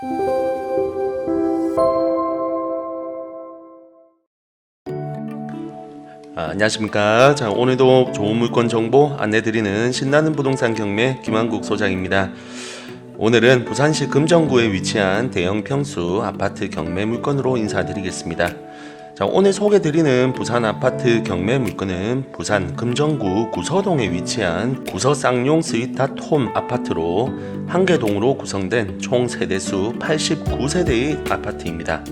아, 안녕하십니까. 자, 오늘도 좋은 물건 정보 안내드리는 신나는 부동산 경매 김한국 소장입니다. 오늘은 부산시 금정구에 위치한 대형 평수 아파트 경매 물건으로 인사드리겠습니다. 자, 오늘 소개드리는 부산 아파트 경매 물건은 부산 금정구 구서동에 위치한 구서 쌍용 스위타 톰 아파트로 한 개 동으로 구성된 총 세대수 89세대의 아파트입니다.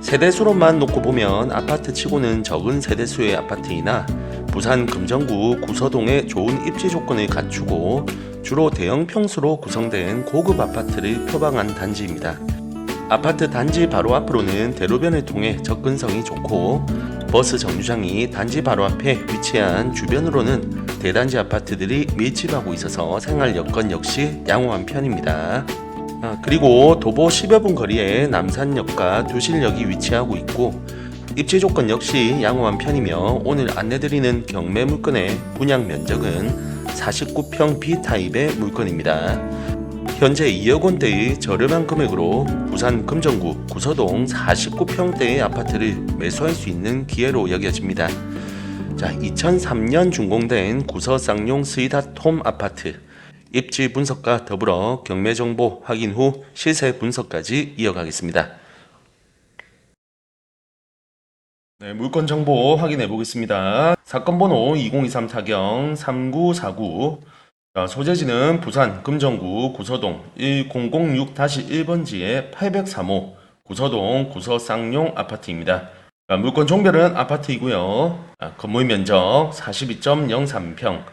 세대수로만 놓고 보면 아파트 치고는 적은 세대수의 아파트이나 부산 금정구 구서동의 좋은 입지 조건을 갖추고 주로 대형 평수로 구성된 고급 아파트를 표방한 단지입니다. 아파트 단지 바로 앞으로는 대로변을 통해 접근성이 좋고 버스 정류장이 단지 바로 앞에 위치한 주변으로는 대단지 아파트들이 밀집하고 있어서 생활 여건 역시 양호한 편입니다. 아, 그리고 도보 10여 분 거리에 남산역과 두실역이 위치하고 있고 입지 조건 역시 양호한 편이며 오늘 안내드리는 경매 물건의 분양 면적은 49평 B타입의 물건입니다. 현재 2억 원대의 저렴한 금액으로 부산 금정구 구서동 49평대의 아파트를 매수할 수 있는 기회로 여겨집니다. 자, 2003년 준공된 구서 쌍용 스이다 톰 아파트 입지 분석과 더불어 경매 정보 확인 후 시세 분석까지 이어가겠습니다. 네, 물건 정보 확인해 보겠습니다. 사건 번호 2023 타경 3949 자, 소재지는 부산 금정구 구서동 1006-1번지의 803호 구서동 구서 쌍용 아파트입니다. 자, 물건 종별은 아파트이고요. 아, 건물 면적 42.03평,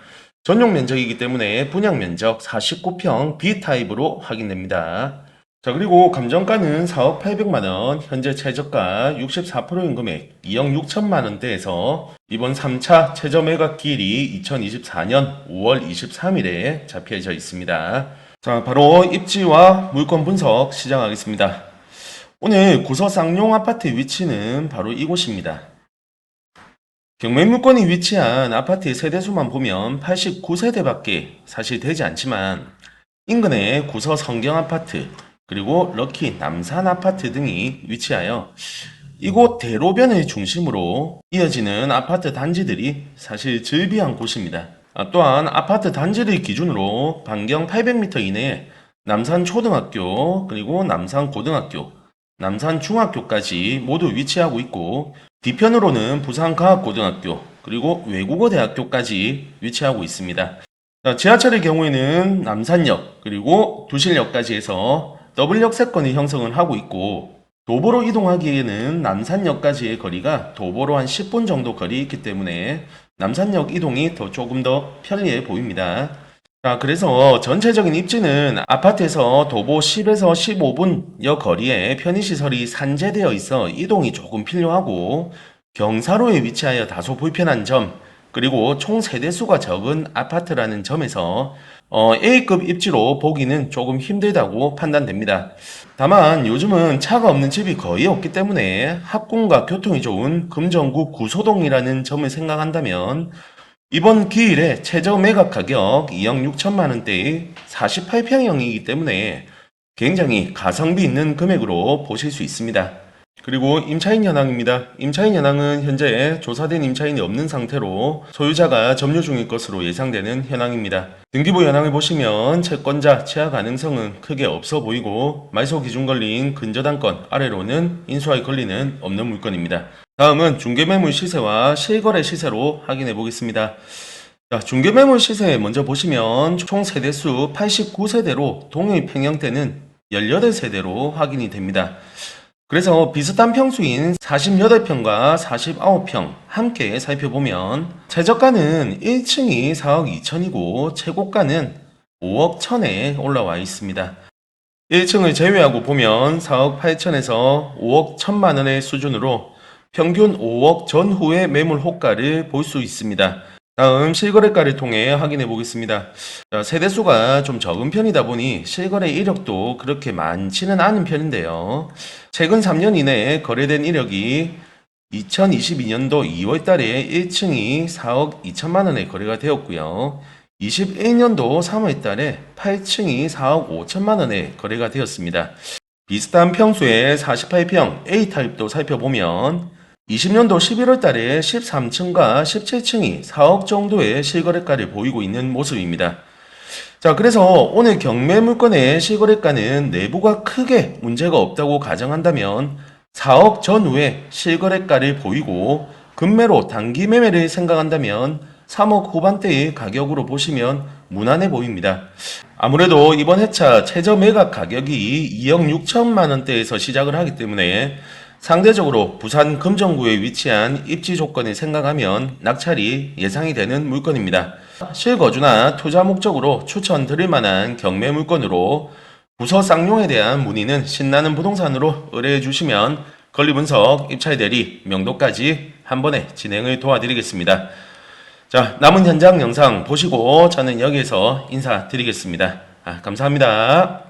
전용 면적이기 때문에 분양 면적 49평 B타입으로 확인됩니다. 자, 그리고 감정가는 4억 800만 원, 현재 최저가 64%인 금액 2억 6천만 원대에서 이번 3차 최저 매각 기일이 2024년 5월 23일에 잡혀져 있습니다. 자, 바로 입지와 물건 분석 시작하겠습니다. 오늘 구서 쌍용 아파트 위치는 바로 이곳입니다. 경매 물건이 위치한 아파트의 세대수만 보면 89세대밖에 사실 되지 않지만 인근에 구서 성경 아파트 그리고 럭키 남산 아파트 등이 위치하여 이곳 대로변을 중심으로 이어지는 아파트 단지들이 사실 즐비한 곳입니다. 아, 또한 아파트 단지를 기준으로 반경 800m 이내에 남산 초등학교 그리고 남산 고등학교 남산 중학교까지 모두 위치하고 있고 뒤편으로는 부산과학고등학교 그리고 외국어대학교까지 위치하고 있습니다. 자, 지하철의 경우에는 남산역 그리고 두실역까지 해서 더블 역 세권이 형성을 하고 있고 도보로 이동하기에는 남산역까지의 거리가 도보로 한 10분 정도 거리 있기 때문에 남산역 이동이 더 조금 더 편리해 보입니다. 자, 그래서 전체적인 입지는 아파트에서 도보 10에서 15분 여 거리에 편의시설이 산재되어 있어 이동이 조금 필요하고 경사로에 위치하여 다소 불편한 점, 그리고 총 세대수가 적은 아파트라는 점에서 어, A급 입지로 보기는 조금 힘들다고 판단됩니다. 다만 요즘은 차가 없는 집이 거의 없기 때문에 학군과 교통이 좋은 금정구 구소동이라는 점을 생각한다면 이번 기일에 최저 매각 가격 2억 6천만 원대의 48평형이기 때문에 굉장히 가성비 있는 금액으로 보실 수 있습니다. 그리고 임차인 현황입니다. 임차인 현황은 현재 조사된 임차인이 없는 상태로 소유자가 점유 중일 것으로 예상되는 현황입니다. 등기부 현황을 보시면 채권자 취하 가능성은 크게 없어 보이고 말소 기준 걸린 근저당권 아래로는 인수할 권리는 없는 물건입니다. 다음은 중개매물 시세와 실거래 시세로 확인해 보겠습니다. 자, 중개매물 시세 먼저 보시면 총 세대수 89세대로 동일 평형대는 18세대로 확인이 됩니다. 그래서 비슷한 평수인 48평과 49평 함께 살펴보면 최저가는 1층이 4억 2천이고 최고가는 5억 1천에 올라와 있습니다. 1층을 제외하고 보면 4억 8천에서 5억 1천만 원의 수준으로 평균 5억 전후의 매물 호가를 볼 수 있습니다. 다음 실거래가를 통해 확인해 보겠습니다. 자, 세대수가 좀 적은 편이다 보니 실거래 이력도 그렇게 많지는 않은 편인데요. 최근 3년 이내에 거래된 이력이 2022년도 2월 달에 1층이 4억 2천만 원에 거래가 되었고요. 21년도 3월 달에 8층이 4억 5천만 원에 거래가 되었습니다. 비슷한 평수의 48평 A타입도 살펴보면 20년도 11월 달에 13층과 17층이 4억 정도의 실거래가를 보이고 있는 모습입니다. 자, 그래서 오늘 경매 물건의 실거래가는 내부가 크게 문제가 없다고 가정한다면 4억 전후에 실거래가를 보이고 금매로 단기 매매를 생각한다면 3억 후반대의 가격으로 보시면 무난해 보입니다. 아무래도 이번 회차 최저 매각 가격이 2억 6천만 원대에서 시작을 하기 때문에 상대적으로 부산 금정구에 위치한 입지 조건을 생각하면 낙찰이 예상이 되는 물건입니다. 실거주나 투자 목적으로 추천드릴 만한 경매 물건으로 부서 쌍용에 대한 문의는 신나는 부동산으로 의뢰해 주시면 건립분석, 입찰 대리, 명도까지 한 번에 진행을 도와드리겠습니다. 자, 남은 현장 영상 보시고 저는 여기에서 인사드리겠습니다. 아, 감사합니다.